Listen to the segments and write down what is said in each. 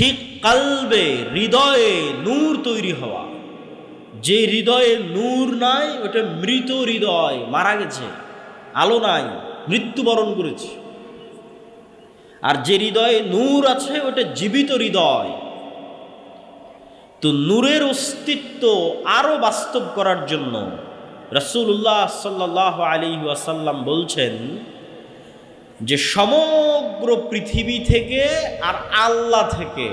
ঠিক কালবে হৃদয়ে নূর তৈরি হওয়া। যে হৃদয়ে নূর নাই, ওটা মৃত হৃদয় মারা গেছে, আলো নাই, মৃত্যুবরণ করেছে। আর যে হৃদয়ে নূর আছে, ওটা জীবিত হৃদয়। তো নূরের অস্তিত্ব আরও বাস্তব করার জন্য রসুল্লাহ সাল্লাহ আলী ওয়াসাল্লাম বলছেন যে সমগ্র পৃথিবী থেকে আর আল্লাহ থেকে,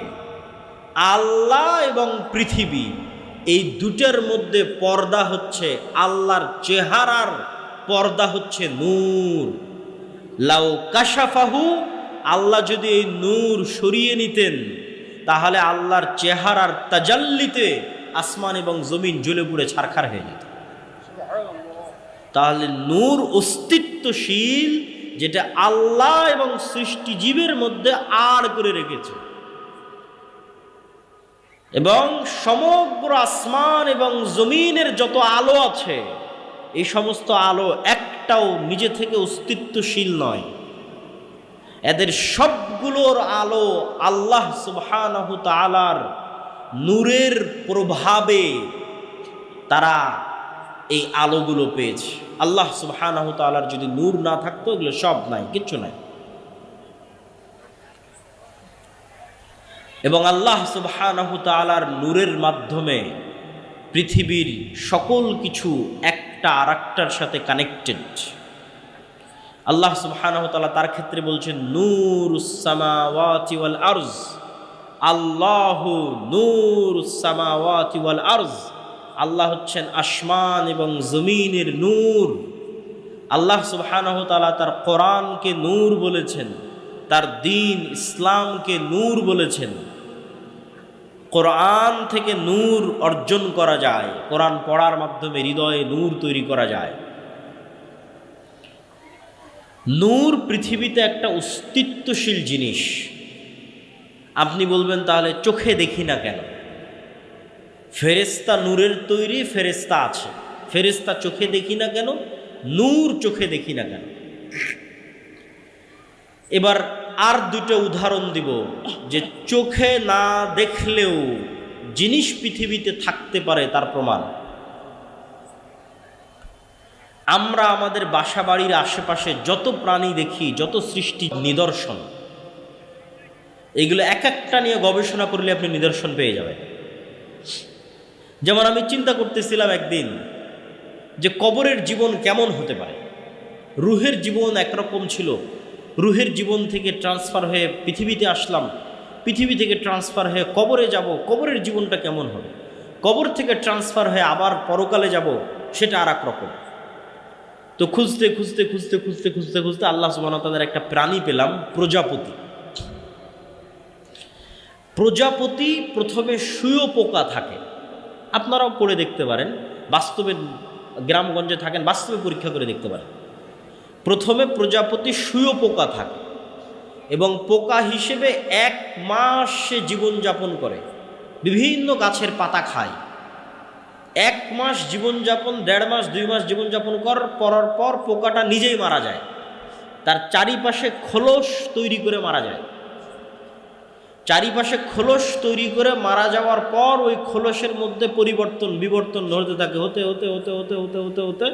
আল্লাহ এবং পৃথিবী, এই দুটার মধ্যে পর্দা হচ্ছে আল্লাহর চেহারার পর্দা হচ্ছে নূর। লাউ কাশাফাহু, আল্লাহ যদি এই নূর সরিয়ে নিতেন, তাহলে আল্লাহর চেহারার তাজাল্লিতে আসমান এবং জমিন জ্বলে পুড়ে ছারখার হয়ে যেত। তাহলে নূর অস্তিত্বশীল যেটা আল্লাহ এবং সৃষ্টিজীবের মধ্যে আর করে রেখেছে। এবং সমগ্র আসমান এবং জমিনের যত আলো আছে, এই সমস্ত আলো একটাও নিজে থেকে অস্তিত্বশীল নয়। এদের সবগুলোর আলো আল্লাহ সুবহানাহু তাআলার নূরের প্রভাবে তারা এই আলোগুলো পেয়েছে। আল্লাহ সুবহানাহু তাআলার যদি নূর না থাকতো, এগুলো সব নাই, কিচ্ছু নাই। এবং আল্লাহ সুবহানাহু তাআলার নূরের মাধ্যমে পৃথিবীর সকল কিছু একটা আর একটার সাথে কানেক্টেড আল্লাহ সুবহানাহু তাআলা তার ক্ষেত্রে বলছেন নূর সামাওয়াতি ওয়াল আরজ। আল্লাহু নূর সামাওয়াতি ওয়াল আরজ। আল্লাহ হচ্ছেন আসমান এবং জমিনের নূর। আল্লাহ সুবহানাহু তাআলা তার কোরআনকে নূর বলেছেন, তার দিন ইসলামকে নূর বলেছেন। কোরআন থেকে নূর অর্জন করা যায়, কোরআন পড়ার মাধ্যমে হৃদয়ে নূর তৈরি করা যায়। নূর পৃথিবীতে একটা অস্তিত্বশীল জিনিস। আপনি বলবেন, তাহলে চোখে দেখি না কেন? ফেরেস্তা নূরের তৈরি ফেরেস্তা আছে। ফেরেস্তা চোখে দেখি না কেন? নূর চোখে দেখি না কেন? এবার আর দুটো উদাহরণ দিব যে চোখে না দেখলেও জিনিস পৃথিবীতে থাকতে পারে তার প্রমাণ। আমরা আমাদের বাসা বাড়ির আশেপাশে যত প্রাণী দেখি, যত সৃষ্টি, নিদর্শন, এগুলো এক একটা নিয়ে গবেষণা করলে আপনি নিদর্শন পেয়ে যাবেন। যেমন আমি চিন্তা করতেছিলাম একদিন যে কবরের জীবন কেমন হতে পারে? রুহের জীবন একরকম ছিল। রুহের জীবন থেকে ট্রান্সফার হয়ে পৃথিবীতে আসলাম। পৃথিবী থেকে ট্রান্সফার হয়ে কবরে যাব। কবরের জীবনটা কেমন হবে? কবর থেকে ট্রান্সফার হয়ে আবার পরকালে যাব, সেটা আর এক রকম তো খুঁজতে খুঁজতে খুঁজতে খুঁজতে খুঁজতে খুঁজতে আল্লাহ সুবাহ তাদের একটা প্রাণী পেলাম, প্রজাপতি। প্রজাপতি প্রথমে সুয় পোকা থাকে। আপনারাও করে দেখতে পারেন, বাস্তবে গ্রামগঞ্জে থাকেন, বাস্তবে পরীক্ষা করে দেখতে পারেন। প্রথমে প্রজাপতি সুয় পোকা থাকে এবং পোকা হিসেবে এক মাস সে জীবনযাপন করে, বিভিন্ন গাছের পাতা খায়। এক মাস জীবনযাপন, দেড় মাস, দুই মাস জীবনযাপন কর, করার পর পোকাটা নিজেই মারা যায়। তার চারিপাশে খোলস তৈরি করে মারা যায়। চারিপাশে খোলস তৈরি করে মারা যাওয়ার পর ওই খোলসের মধ্যে পরিবর্তন, বিবর্তন ধরতে থাকে। হতে হতে হতে হতে হতে হতে হতে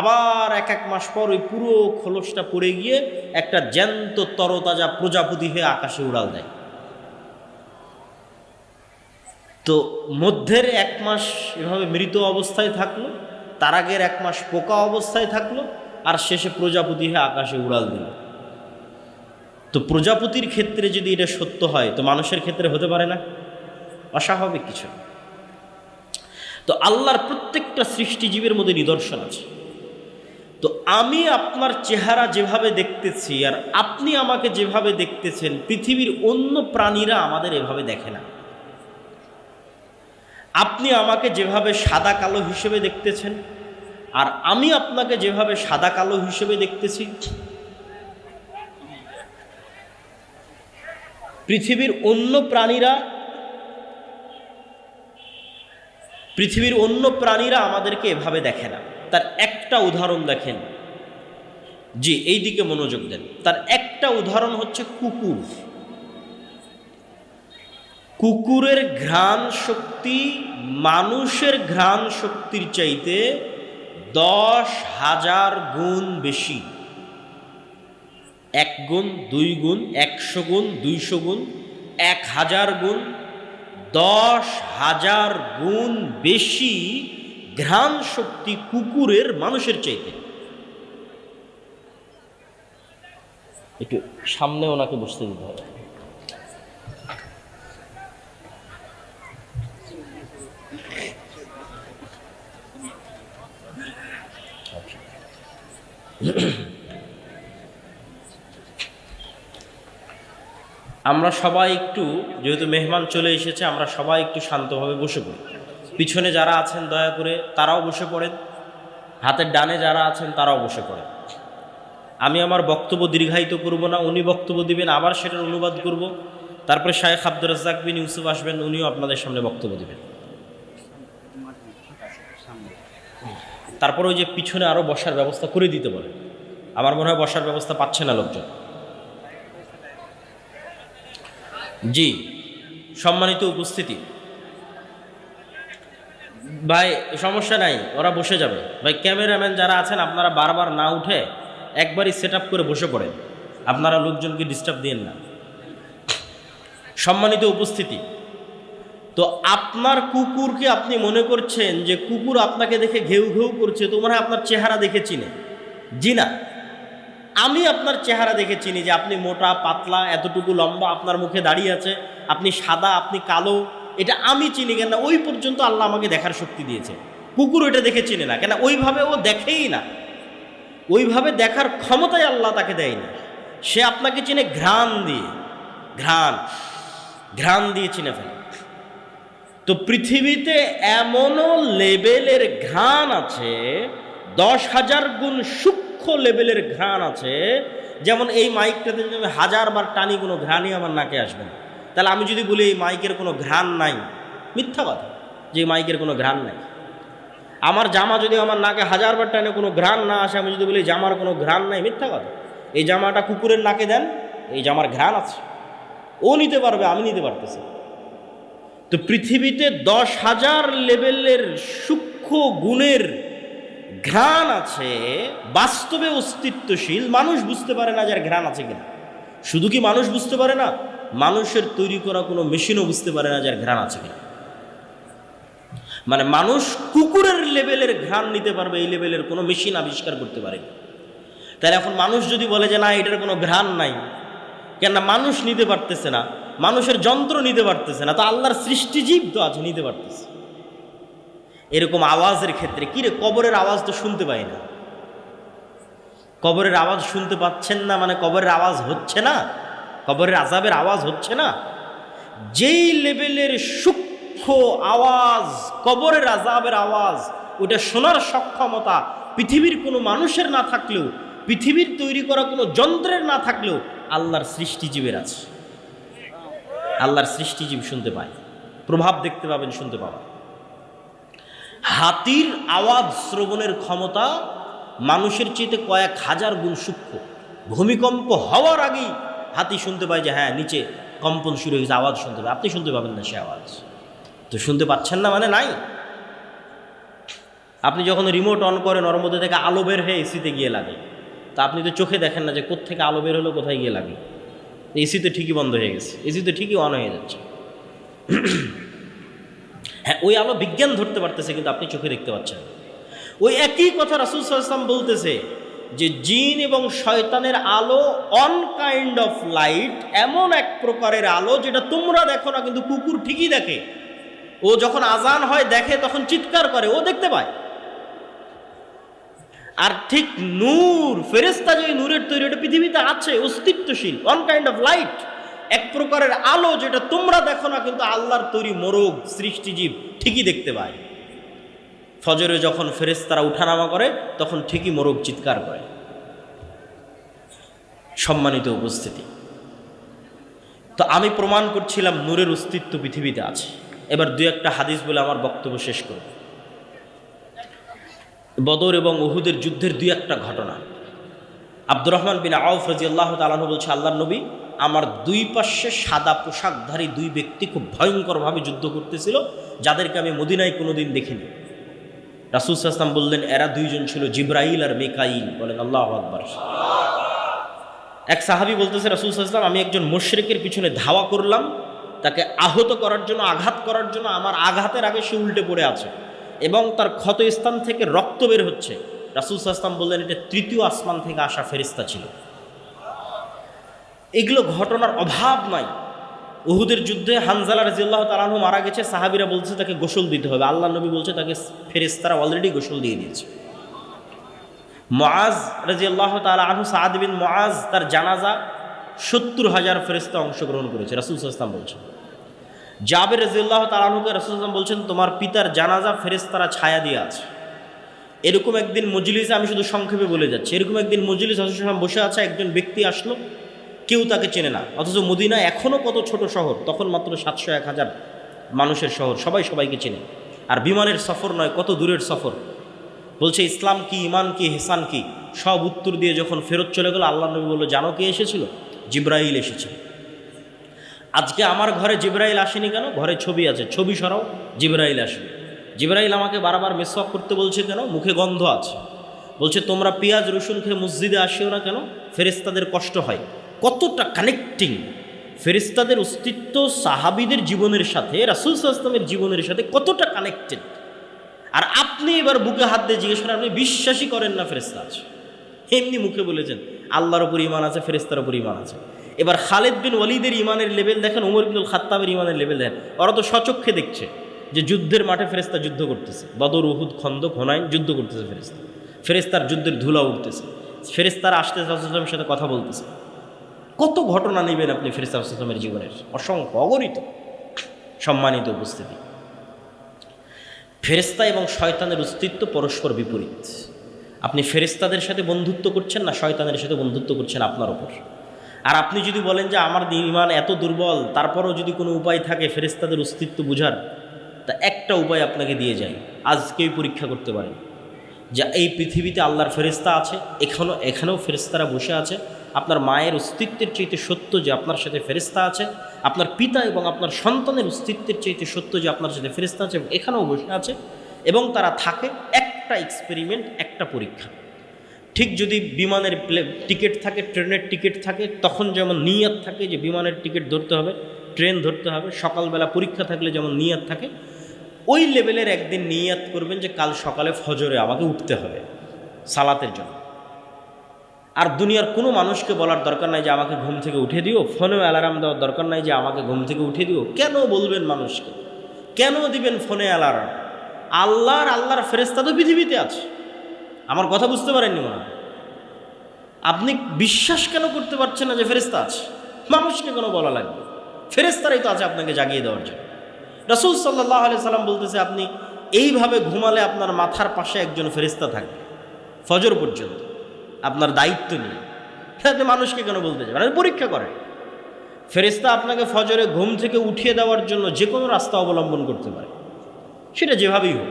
আবার এক এক মাস পর ওই পুরো খোলসটা পড়ে গিয়ে একটা জ্যান্ত তরতাজা প্রজাপতি হয়ে আকাশে উড়াল দেয়। তো মধ্যের এক মাস এভাবে মৃত অবস্থায় থাকল তার আগের এক মাস পোকা অবস্থায় থাকল, আর শেষে প্রজাপতি হয়ে আকাশে উড়াল দিল। তো প্রজাপতির ক্ষেত্রে যদি এটা সত্য হয়, তো মানুষের ক্ষেত্রে হতে পারে না? অস্বাভাবিক কিছু তো আল্লাহর প্রত্যেকটা সৃষ্টিজীবের মধ্যে নিদর্শন আছে। তো আমি আপনার চেহারা যেভাবে দেখতেছি, আর আপনি আমাকে যেভাবে দেখতেছেন, পৃথিবীর অন্য প্রাণীরা আমাদের এভাবে দেখে না। আপনি আমাকে যেভাবে সাদা কালো হিসেবে দেখতেছেন, আর আমি আপনাকে যেভাবে সাদা কালো হিসেবে দেখতেছি পৃথিবীর অন্য প্রাণীরা, পৃথিবীর অন্য প্রাণীরা আমাদেরকে এভাবে দেখে না। তার একটা উদাহরণ দেখেন। জি, এই দিকে মনোযোগ দেন। তার একটা উদাহরণ হচ্ছে কুকুর। কুকুরের ঘ্রাণ শক্তি মানুষের ঘ্রাণ শক্তির চাইতে দশ হাজার গুণ বেশি। এক গুণ দুই গুণ একশো গুণ দুইশো গুণ এক হাজার গুণ দশ হাজার গুণ বেশি ঘ্রাণ শক্তি কুকুরের মানুষের চাইতে। একটু সামনে ওনাকে বসতে দিতে হবে। আমরা সবাই একটু, যেহেতু মেহমান চলে এসেছে, আমরা সবাই একটু শান্তভাবে বসে পড়ি। পিছনে যারা আছেন, দয়া করে তারাও বসে পড়েন। হাতের ডানে যারা আছেন, তারাও বসে পড়েন। আমি আমার বক্তব্য দীর্ঘায়িত করব না, উনি বক্তব্য দিবেন, আবার সেটার অনুবাদ করব। তারপরে শায়েখ আব্দুর রাজ্জাক বিন ইউসুফ আসবেন, উনিও আপনাদের সামনে বক্তব্য দিবেন। তারপর ওই যে পিছনে আরও বসার ব্যবস্থা করে দিতে বলে আমার মনে হয় বসার ব্যবস্থা পাচ্ছে না লোকজন। জি, সম্মানিত উপস্থিতি। ভাই, সমস্যা নাই, ওরা বসে যাবে। ভাই, ক্যামেরাম্যান যারা আছেন, আপনারা বারবার না উঠে একবারই সেট করে বসে পড়েন। আপনারা লোকজনকে ডিস্টার্ব দিন না। সম্মানিত উপস্থিতি, তো আপনার কুকুরকে আপনি মনে করছেন যে কুকুর আপনাকে দেখে ঘেউ ঘেউ করছে তোমার আপনার চেহারা দেখে চিনে। জি না। আমি আপনার চেহারা দেখে চিনি যে আপনি মোটা, পাতলা, এতটুকু লম্বা আপনার মুখে দাঁড়িয়ে আছে, আপনি সাদা, আপনি কালো, এটা আমি চিনি কেন ওই পর্যন্ত আল্লাহ আমাকে দেখার শক্তি দিয়েছে। কুকুর ওইটা দেখে চিনে না কেন ওইভাবে ও দেখেই না। ওইভাবে দেখার ক্ষমতাই আল্লাহ তাকে দেয়নি। সে আপনাকে চিনে ঘ্রাণ দিয়ে, ঘ্রাণ ঘ্রাণ দিয়ে চিনে ফেলে। তো পৃথিবীতে এমনও লেভেলের ঘ্রাণ আছে, দশ হাজার গুণ সূক্ষ্ম লেভেলের ঘ্রাণ আছে, যেমন এই মাইকটাতে যদি আমি হাজার বার টানি, কোনো ঘ্রাণই আমার নাকে আসবে না। তাহলে আমি যদি বলি, এই মাইকের কোনো ঘ্রাণ নাই। মিথ্যা কথা, যে মাইকের কোনো ঘ্রাণ নাই। আমার জামা যদি আমার নাকে হাজারবার টানে, কোনো ঘ্রাণ না আসে, আমি যদি বলি জামার কোনো ঘ্রাণ নাই, মিথ্যা কথা। এই জামাটা কুকুরের নাকে দেন, এই জামার ঘ্রাণ আছে। ও নিতে পারবে, আমি নিতে পারতেছি তো পৃথিবীতে দশ হাজার লেভেলের সূক্ষ্ম গুণের ঘ্রাণ আছে, বাস্তবে অস্তিত্বশীল, মানুষ বুঝতে পারে না যার ঘ্রাণ আছে কিনা। শুধু কি মানুষ বুঝতে পারে না? মানুষের তৈরি করা কোনো মেশিনও বুঝতে পারে না যার ঘ্রাণ আছে কিনা। মানে মানুষ কুকুরের লেভেলের ঘ্রাণ নিতে পারবে, এই লেভেলের কোনো মেশিন আবিষ্কার করতে পারে তাহলে এখন মানুষ যদি বলে যে না, এটার কোনো ঘ্রাণ নাই, কেননা মানুষ নিতে পারতেছে না, মানুষের যন্ত্র নিতে পারতেছে না, তো আল্লাহর সৃষ্টিজীব তো আছে নিতে পারতেছে। এরকম আওয়াজের ক্ষেত্রে কিরে কবরের আওয়াজ তো শুনতে পাই না। কবরের আওয়াজ শুনতে পাচ্ছেন না মানে কবরের আওয়াজ হচ্ছে না? কবরের আজাবের আওয়াজ হচ্ছে না? যেই লেভেলের সূক্ষ্ম আওয়াজ, কবরের আজাবের আওয়াজ, ওটা শোনার সক্ষমতা পৃথিবীর কোনো মানুষের না থাকলেও, পৃথিবীর তৈরি করা কোনো যন্ত্রের না থাকলেও আল্লাহর সৃষ্টিজীবের আছে। আল্লাহর সৃষ্টিজীব শুনতে পায়। প্রভাব দেখতে পাবেন, শুনতে পাবেন। হাতির আওয়াজ শ্রবণের ক্ষমতা মানুষের চেয়েতে কয়েক হাজার গুণ সূক্ষ্ম। ভূমিকম্প হওয়ার আগেই হাতি শুনতে পায় যে হ্যাঁ নিচে কম্পন শুরু হয়েছে আওয়াজ শুনতে পাবে আপনি শুনতে পাবেন না সে আওয়াজ। তো শুনতে পাচ্ছেন না মানে নাই? আপনি যখন রিমোট অন করেন, ওর মধ্যে থেকে আলো বের হয়ে এসিতে গিয়ে লাগে। তা আপনি তো চোখে দেখেন না যে কোথেকে আলো বের হলো, কোথায় গিয়ে লাগে। এসি তো ঠিকই বন্ধ হয়ে গেছে। এসি তো ঠিকই অন হয়ে যাচ্ছে। হ্যাঁ ওই আলো বিজ্ঞান ধরতে পারতেছে, কিন্তু আপনি চোখে দেখতে পাচ্ছেন ওই একই কথা রাসুল সাল্লাম বলতেছে যে, জিন এবং শয়তানের আলো অন কাইন্ড অফ লাইট এমন এক প্রকারের আলো যেটা তোমরা দেখো না, কিন্তু কুকুর ঠিকই দেখে। ও যখন আজান হয়, দেখে, তখন চিৎকার করে, ও দেখতে পায়। আর ঠিক নূর ফেরেস্তা যে নূরের তৈরি, ওটা পৃথিবীতে আছে, অস্তিত্বশীল অন কাইন্ড অফ লাইট এক প্রকারের আলো যেটা তোমরা দেখো না, কিন্তু আল্লাহর তৈরি মোরগ সৃষ্টিজীব ঠিকই দেখতে পায়। ফজরে যখন ফেরেস্তারা উঠানামা করে, তখন ঠিকই মোরগ চিৎকার করে। সম্মানিত উপস্থিতি। তো আমি প্রমাণ করছিলাম নূরের অস্তিত্ব পৃথিবীতে আছে। এবার দু একটা হাদিস বলে আমার বক্তব্য শেষ করব। বদর এবং উহুদের যুদ্ধের দুই একটা ঘটনা। আব্দুর রহমান বিন আউফ রাজি আল্লাহ তালাহ বলছে আল্লাহ নবী আমার দুই পাশে সাদা পোশাকধারী দুই ব্যক্তি খুব ভয়ঙ্করভাবে যুদ্ধ করতেছিল, যাদেরকে আমি মদিনায় কোনোদিন দেখিনি। রাসুল সাল্লাম বললেন, এরা দুইজন ছিল জিব্রাইল আর মেকাইল। বলেন, আল্লাহ আকবর। এক সাহাবি বলতেছে, রাসুল সাল্লাম আমি একজন মুশরিকের পিছনে ধাওয়া করলাম, তাকে আহত করার জন্য, আঘাত করার জন্য, আমার আঘাতের আগে সে উল্টে পড়ে আছে এবং তার ক্ষত স্থান থেকে রক্ত বের হচ্ছে। রাসুল সাল্লাম বললেন, এটা তৃতীয় আসমান থেকে আসা ফেরিস্তা ছিল। এগুলো ঘটনার অভাব নাই। উহুদের যুদ্ধে হানজালা রাজিয়াল্লাহ তালাহু মারা গেছে, সাহাবিরা বলছে তাকে গোসল দিতে হবে। আল্লাহ নবী বলছে তাকে ফেরিস্তারা অলরেডি গোসল দিয়ে দিয়েছে। মআজ রাজিয়াল্লাহ তালা আনহু সাদ বিন মআজ, তার জানাজা সত্তর হাজার ফেরিস্তা অংশগ্রহণ করেছে, রাসুল ইসলাম বলছেন। জাবের রাজিয়াল্লাহ তালাহুকে রাসুল ইসলাম বলছেন, তোমার পিতার জানাজা ফেরিস্তারা ছায়া দিয়ে আছে। এরকম একদিন মজলিসে আমি শুধু সংক্ষেপে বলে যাচ্ছি। এরকম একদিন মজলিস হাসুসালাম বসে আছে, একজন ব্যক্তি আসলো, কেউ তাকে চেনে না। অথচ মদিনা এখনও কত ছোট শহর, তখন মাত্র সাতশো এক হাজার মানুষের শহর, সবাই সবাইকে চেনে। আর বিমানের সফর নয়, কত দূরের সফর। বলছে, ইসলাম কি ইমান কি হেসান কি? সব উত্তর দিয়ে যখন ফেরত চলে গেল, আল্লাহ নবী বলল, জানো কে এসেছিল? জিব্রাইল এসেছে আজকে আমার ঘরে জিব্রাইল আসেনি কেন? ঘরে ছবি আছে, ছবি সরাও, জিব্রাইল আসবে। জিব্রাইল আমাকে বারবার মেসওয়াক করতে বলছে কেন? মুখে গন্ধ আছে। বলছে, তোমরা পেঁয়াজ, রসুন খেয়ে মসজিদে আসিও না কেন? ফেরেস্তাদের কষ্ট হয়। কতটা কানেক্টিং ফেরিস্তাদের অস্তিত্ব সাহাবিদের জীবনের সাথে, রাসুল সাল্লামের জীবনের সাথে কতটা কানেক্টেড আর আপনি এবার বুকে হাত দিয়ে জিজ্ঞেস করেন, আপনি বিশ্বাসই করেন না ফেরিস্তা আছে? এমনি মুখে বলেছেন, আল্লাহর উপর ইমান আছে ফেরিস্তার উপর ইমান আছে। এবার খালেদ বিন ওয়ালিদের ইমানের লেভেল দেখেন, উমর বিনুল খাত্তাবের ইমানের লেভেল দেখেন। ওরা তো সচক্ষে দেখছে। যে যুদ্ধের মাঠে ফেরেস্তা যুদ্ধ করতেছে। বদর, উহুদ খন্দ ঘনাইন যুদ্ধ করতেছে ফেরেস্তা ফেরেস্তার যুদ্ধের ধুলা উঠতেছে। ফেরেস্তারা আসতে রাসুলের সাথে কথা বলতেছে। কত ঘটনা নেবেন আপনি ফেরিস্তা আসলামের জীবনের? অসংখ্য, অগণিত। সম্মানিত উপস্থিতি। ফেরেস্তা এবং শয়তানের অস্তিত্ব পরস্পর বিপরীত। আপনি ফেরেস্তাদের সাথে বন্ধুত্ব করছেন না শয়তানের সাথে বন্ধুত্ব করছেন আপনার ওপর আর আপনি যদি বলেন যে আমার ইমান এত দুর্বল, তারপরও যদি কোনো উপায় থাকে ফেরেস্তাদের অস্তিত্ব বুঝার তা একটা উপায় আপনাকে দিয়ে যায়। আজকেই পরীক্ষা করতে পারেন। যে এই পৃথিবীতে আল্লাহর ফেরিস্তা আছে এখানেও এখানেও ফেরিস্তারা বসে আছে। আপনার মায়ের অস্তিত্বের চাইতে সত্য যে আপনার সাথে ফেরিস্তা আছে, আপনার পিতা এবং আপনার সন্তানের অস্তিত্বের চাইতে সত্য যে আপনার সাথে ফেরিস্তা আছে এবং এখানেও বসে আছে এবং তারা থাকে একটা এক্সপেরিমেন্ট একটা পরীক্ষা। ঠিক যদি বিমানের টিকিট থাকে, ট্রেনের টিকিট থাকে, তখন যেমন নিয়াত থাকে যে বিমানের টিকিট ধরতে হবে, ট্রেন ধরতে হবে, সকালবেলা পরীক্ষা থাকলে যেমন নিয়াত থাকে ওই লেভেলের একদিন নিয়াত করবেন যে কাল সকালে ফজরে আমাকে উঠতে হবে সালাতের জন্য। আর দুনিয়ার কোনো মানুষকে বলার দরকার নাই যে আমাকে ঘুম থেকে উঠে দিও। ফোনেও অ্যালার্ম দেওয়ার দরকার নাই যে আমাকে ঘুম থেকে উঠে দিও। কেন বলবেন মানুষকে? কেন দিবেন ফোনে অ্যালার্ম? আল্লাহর আল্লাহর ফেরেস্তা তো পৃথিবীতে আছে। আমার কথা বুঝতে পারেননি মনে আপনি বিশ্বাস কেন করতে পারছেন না যে ফেরেস্তা আছে? মানুষকে কোনো বলা লাগবে? ফেরেস্তারাই তো আছে আপনাকে জাগিয়ে দেওয়ার জন্য। রসুল সাল্লাহ আলি সাল্লাম বলতেছে, আপনি এইভাবে ঘুমালে আপনার মাথার পাশে একজন ফেরিস্তা থাকবে, ফজর পর্যন্ত। আপনার দায়িত্ব নিয়ে। আপনি মানুষকে কেন বলতে আপনি পরীক্ষা করে ফেরিস্তা আপনাকে ফজরে ঘুম থেকে উঠিয়ে দেওয়ার জন্য যে কোনো রাস্তা অবলম্বন করতে পারে। সেটা যেভাবেই হোক।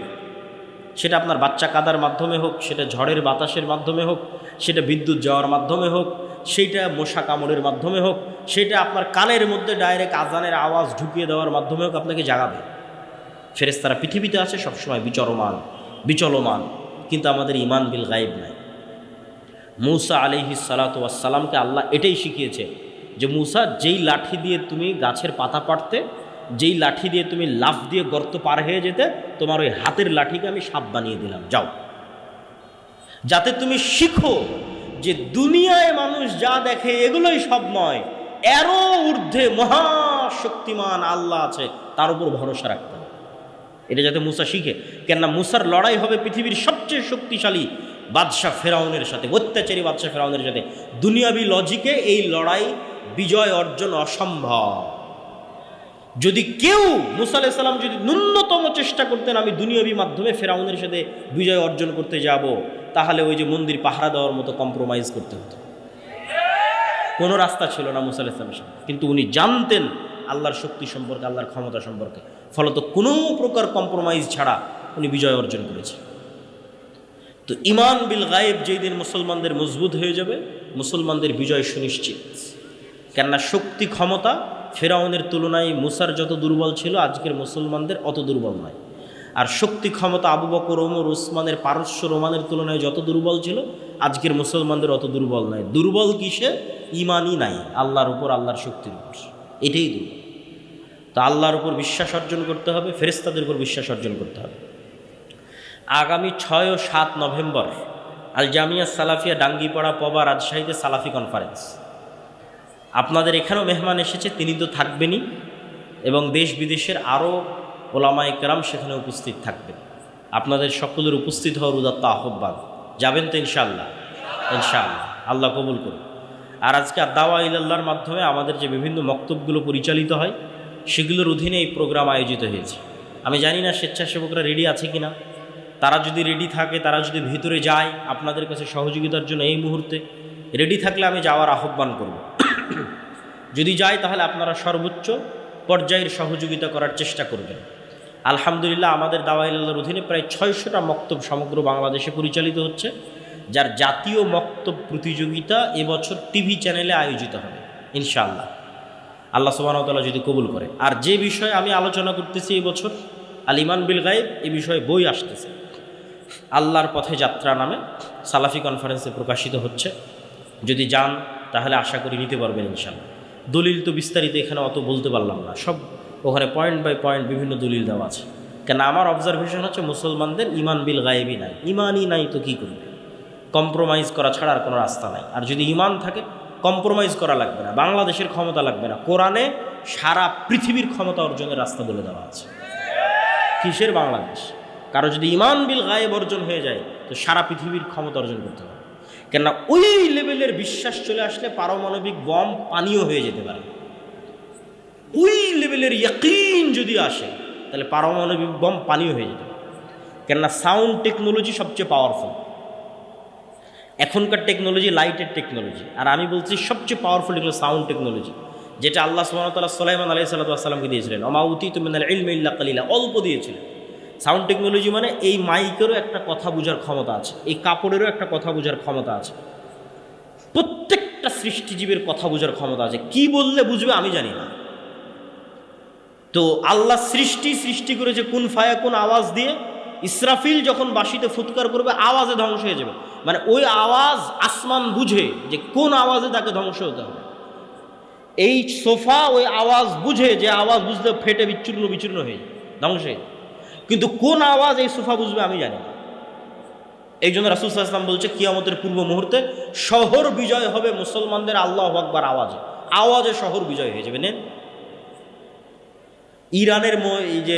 সেটা আপনার বাচ্চা কাদার মাধ্যমে হোক, সেটা ঝড়ের বাতাসের মাধ্যমে হোক, সেটা বিদ্যুৎ যাওয়ার মাধ্যমে হোক সেইটা মশা কামড়ের মাধ্যমে হোক সেটা আপনার কানের মধ্যে ডাইরেক্ট আজানের আওয়াজ ঢুকিয়ে দেওয়ার মাধ্যমে হোক আপনাকে জাগাবে। ফেরেস্তারা পৃথিবীতে আছে সবসময় বিচরমান, বিচলমান, কিন্তু আমাদের ইমান বিল গায়েব নাই। মূসা আলিহি সালাতামকে আল্লাহ এটাই শিখিয়েছে যে, মূসা, যেই লাঠি দিয়ে তুমি গাছের পাতা পাড়তে, যেই লাঠি দিয়ে তুমি লাফ দিয়ে গর্ত পার হয়ে যেতে, তোমার ওই হাতের লাঠিকে আমি সাপ বানিয়ে দিলাম। যাও। যাতে তুমি শিখো যে দুনিয়ায় মানুষ যা দেখে এগুলোই সব নয়, এরও ঊর্ধ্বে মহাশক্তিমান আল্লাহ আছে, তার উপর ভরসা রাখতে এটা যাতে মুসা শিখে, কেননা মুসার লড়াই হবে পৃথিবীর সবচেয়ে শক্তিশালী বাদশাহ ফেরাউনের সাথে, অত্যাচারী বাদশাহ ফেরাউনের সাথে। দুনিয়াবি লজিকে এই লড়াই বিজয় অর্জন অসম্ভব। যদি কেউ মুসা সাল্লাম যদি ন্যূনতম চেষ্টা করতেন, আমি দুনিয়াবি মাধ্যমে ফেরাউনের সাথে বিজয় অর্জন করতে যাব। তাহলে ওই যে মন্দির পাহারা দেওয়ার মতো কম্প্রোমাইজ করতে হতো। কোনো রাস্তা ছিল না মুসা ইসলামের সাথে কিন্তু উনি জানতেন আল্লাহর শক্তি সম্পর্কে, আল্লাহর ক্ষমতা সম্পর্কে। ফলত কোনো প্রকার কম্প্রোমাইজ ছাড়া উনি বিজয় অর্জন করেছেন। তো ইমান বিল গায়েব যেই দিন মুসলমানদের মজবুত হয়ে যাবে, মুসলমানদের বিজয় সুনিশ্চিত। কেননা শক্তি ক্ষমতা ফেরাউনের তুলনায় মুসার যত দুর্বল ছিল, আজকের মুসলমানদের অত দুর্বল নয়। আর শক্তি ক্ষমতা আবু বকর, ওমর উসমানের পারস্য রোমানের তুলনায় যত দুর্বল ছিল, আজকের মুসলমানদের অত দুর্বল নয় দুর্বল কিসে? ইমানই নাই, আল্লাহর উপর আল্লাহর শক্তির উপর। এটাই দুর্বল। তো আল্লাহর উপর বিশ্বাস অর্জন করতে হবে ফেরেস্তাদের উপর বিশ্বাস অর্জন করতে হবে। আগামী ছয় ও সাত নভেম্বর আল জামিয়া সালাফিয়া ডাঙ্গিপাড়া পবা রাজশাহীতে সালাফি কনফারেন্স আপনাদের এখানেও মেহমান এসেছে, তিনি তো থাকবেনই, এবং দেশ বিদেশের আরও ওলামা একরাম সেখানে উপস্থিত থাকবেন। আপনাদের সকলের উপস্থিত হওয়ার উদাত্ত আহ্বান। যাবেন তো ইনশাআল্লাহ? ইনশাআল্লাহ। আল্লাহ কবুল করুন। আর আজকে দাওয়া ইল্লাহর মাধ্যমে আমাদের যে বিভিন্ন মক্তবগুলো পরিচালিত হয়, সেগুলোর অধীনে এই প্রোগ্রাম আয়োজিত হয়েছে। আমি জানি না স্বেচ্ছাসেবকরা রেডি আছে কি না তারা যদি রেডি থাকে, তারা যদি ভিতরে যায়, আপনাদের কাছে সহযোগিতার জন্য এই মুহূর্তে রেডি থাকলে আমি যাওয়ার আহ্বান করব। যদি যায়, তাহলে আপনারা সর্বোচ্চ পর্যায়ের সহযোগিতা করার চেষ্টা করবেন। আলহামদুলিল্লাহ আমাদের দাওয়াইল্লার অধীনে প্রায় ছয়শোটা মক্তব সমগ্র বাংলাদেশে পরিচালিত হচ্ছে, যার জাতীয় মক্তব প্রতিযোগিতা এবছর টিভি চ্যানেলে আয়োজিত হবে, ইনশাআল্লাহ। আল্লাহ সুবাহতাল্লাহ যদি কবুল করে। আর যে বিষয়ে আমি আলোচনা করতেছি এই বছর আল ইমান বিল গায়েব, এ বিষয়ে বই আসতেছে। আল্লাহর পথে যাত্রা নামে সালাফি কনফারেন্সে প্রকাশিত হচ্ছে। যদি যান, তাহলে আশা করি নিতে পারবেন ইনশাল্লাহ দলিল তো বিস্তারিত এখানে অত বলতে পারলাম না। সব ওখানে পয়েন্ট বাই পয়েন্ট বিভিন্ন দলিল দেওয়া আছে। কেন আমার অবজারভেশন হচ্ছে মুসলমানদের ইমান বিল গায়েবই নাই। ইমানই নাই তো কী করবে? কম্প্রোমাইজ করা ছাড়া আর কোনো রাস্তা নাই। আর যদি ইমান থাকে কম্প্রোমাইজ করা লাগবে না। বাংলাদেশের ক্ষমতা লাগবে না। কোরআনে সারা পৃথিবীর ক্ষমতা অর্জনের রাস্তা বলে দেওয়া আছে। কিসের বাংলাদেশ? কারও যদি ইমান বিল গায়েব অর্জন হয়ে যায়, তো সারা পৃথিবীর ক্ষমতা অর্জন করতে হবে। কেননা ওই লেভেলের বিশ্বাস চলে আসলে পারমাণবিক বম পানীয় হয়ে যেতে পারে। ওই লেভেলের ইয়াকিন যদি আসে, তাহলে পারমাণবিক বম পানীয় হয়ে যেতে পারে। কেননা সাউন্ড টেকনোলজি সবচেয়ে পাওয়ারফুল। এখনকার টেকনোলজি লাইটের টেকনোলজি। আর আমি বলছি সবচেয়ে পাওয়ারফুল এগুলো সাউন্ড টেকনোলজি। যেটা আল্লাহ সুবাহতাল্লাহ সালাইমান আলাই সাল্লাতামকে দিয়েছিলেন। অমাউতি ইলম ইল্লা কালিলা। অল্প দিয়েছিলেন। সাউন্ড টেকনোলজি মানে এই মাইকেরও একটা কথা বোঝার ক্ষমতা আছে, এই কাপড়েরও একটা কথা বোঝার ক্ষমতা আছে। প্রত্যেকটা সৃষ্টিজীবের কথা বোঝার ক্ষমতা আছে। কি বললে বুঝবে আমি জানি না। তো আল্লাহ সৃষ্টি সৃষ্টি করেছে কোন ফায়া, কোন আওয়াজ দিয়ে। ইসরাফিল যখন বাসিতে ফুৎকার করবে, আওয়াজে ধ্বংস হয়ে যাবে। মানে ওই আওয়াজ আসমান বুঝে যে কোন আওয়াজে তাকে ধ্বংস হতে হবে। এই সোফা ওই আওয়াজ বুঝে, যে আওয়াজ বুঝলে ফেটে বিচ্ছিন্ন বিচ্ছিন্ন হয়ে ধ্বংস হয়ে। কিন্তু কোন আওয়াজ এই সোফা বুঝবে আমি জানি এই জন্য রাসুল ইসলাম বলছে, কিয়ামতের পূর্ব মুহূর্তে শহর বিজয় হবে মুসলমানদের আল্লাহ আকবার আওয়াজে। আওয়াজে শহর বিজয় হয়ে যাবে নেন ইরানের যে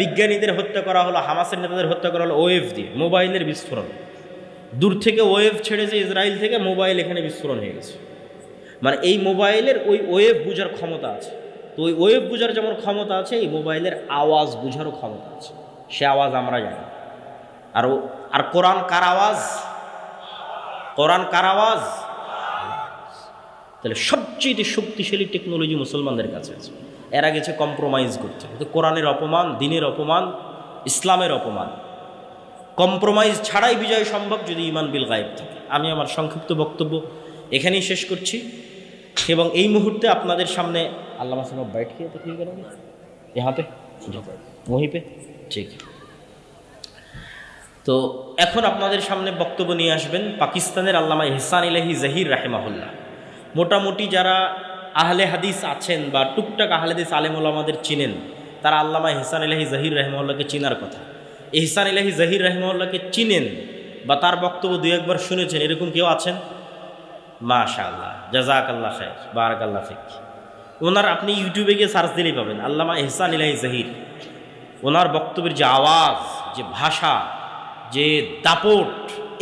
বিজ্ঞানীদের হত্যা করা হলো, হামাসের নেতাদের হত্যা করা হলো, ওয়েভ দিয়ে, মোবাইলের বিস্ফোরণ। দূর থেকে ওয়েভ ছেড়েছে ইসরায়েল থেকে, মোবাইল এখানে বিস্ফোরণ হয়ে গেছে। মানে এই মোবাইলের ওই ওয়েভ বুঝার ক্ষমতা আছে। তো ওই ওয়েভ বুঝার যেমন ক্ষমতা আছে, এই মোবাইলের আওয়াজ বুঝারও ক্ষমতা আছে। সে আওয়াজ আমরা জানি। আর আর কোরআন কার আওয়াজ? কোরআন কার আওয়াজ? তাহলে সবচেয়ে শক্তিশালী টেকনোলজি মুসলমানদের কাছে আছে। এরা গেছে কম্প্রোমাইজ করছে। কিন্তু কোরআনের অপমান, দিনের অপমান, ইসলামের অপমান। কম্প্রোমাইজ ছাড়াই বিজয় সম্ভব যদি ইমান বিল গায়েব থাকে। আমি আমার সংক্ষিপ্ত বক্তব্য এখানেই শেষ করছি। এবং এই মুহূর্তে আপনাদের সামনে আল্লাহ সাহেব বাইট খেয়ে তো ঠিক গেল হাতে? মহিপে ঠিক। তো এখন আপনাদের সামনে বক্তব্য নিয়ে আসবেন পাকিস্তানের আল্লামা ইহসান ইলাহি জাহির রাহেমাহুল্লাহ। মোটামুটি যারা আহলে হাদিস আছেন বা টুকটাক আহলে হাদিস আলেমুল আমাদের চিনেন, তারা আল্লামা ইহসান ইলাহি জাহির রাহেমাহুল্লাহকে চিনার কথা। ইহসান ইলাহি জাহির রাহেমাহুল্লাহকে চিনেন বা তার বক্তব্য দু একবার শুনেছেন, এরকম কেউ আছেন? মাশা আল্লাহ জাজাক আল্লাহ খায় বারাক আল্লাহ ফিক। ওনার আপনি ইউটিউবে গিয়ে সার্চ দিলেই পাবেন, আল্লামা ইহসান ইলাহি জাহির। ওনার বক্তব্যের যে আওয়াজ, যে ভাষা, যে দাপট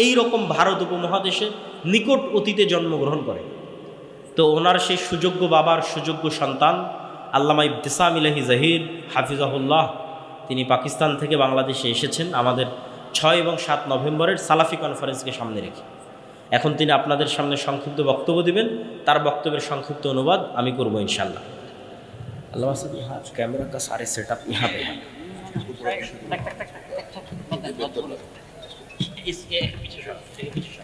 এই রকম ভারত উপমহাদেশে নিকট অতীতে জন্মগ্রহণ করে। তো ওনার সেই সুযোগ্য বাবার সুযোগ্য সন্তান আল্লামা ইবতিসাম ইলাহি জাহির, হাফিজাহুল্লাহ, তিনি পাকিস্তান থেকে বাংলাদেশে এসেছেন আমাদের ছয় এবং সাত নভেম্বরের সালাফি কনফারেন্সকে সামনে রেখে। এখন তিনি আপনাদের সামনে সংক্ষিপ্ত বক্তব্য দিবেন, তার বক্তব্যের সংক্ষিপ্ত অনুবাদ আমি করব ইনশাল্লাহ আল্লাহ Right. Tac, tac, tac, tac, tac, tac.